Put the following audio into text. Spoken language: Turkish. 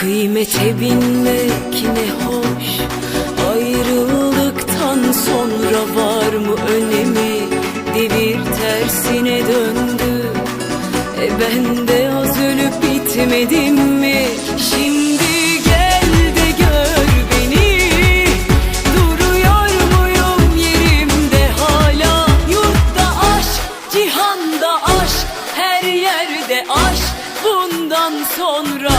Kıymete binmek ne hoş. Ayrıldıktan sonra var mı önemi? Devir tersine döndü. E ben de az ölüp bitmedim mi? Şimdi gel de gör beni. Duruyor muyum yerimde? Hala yurda aşk, Cihanda aşk, her yerde aşk. Bundan sonra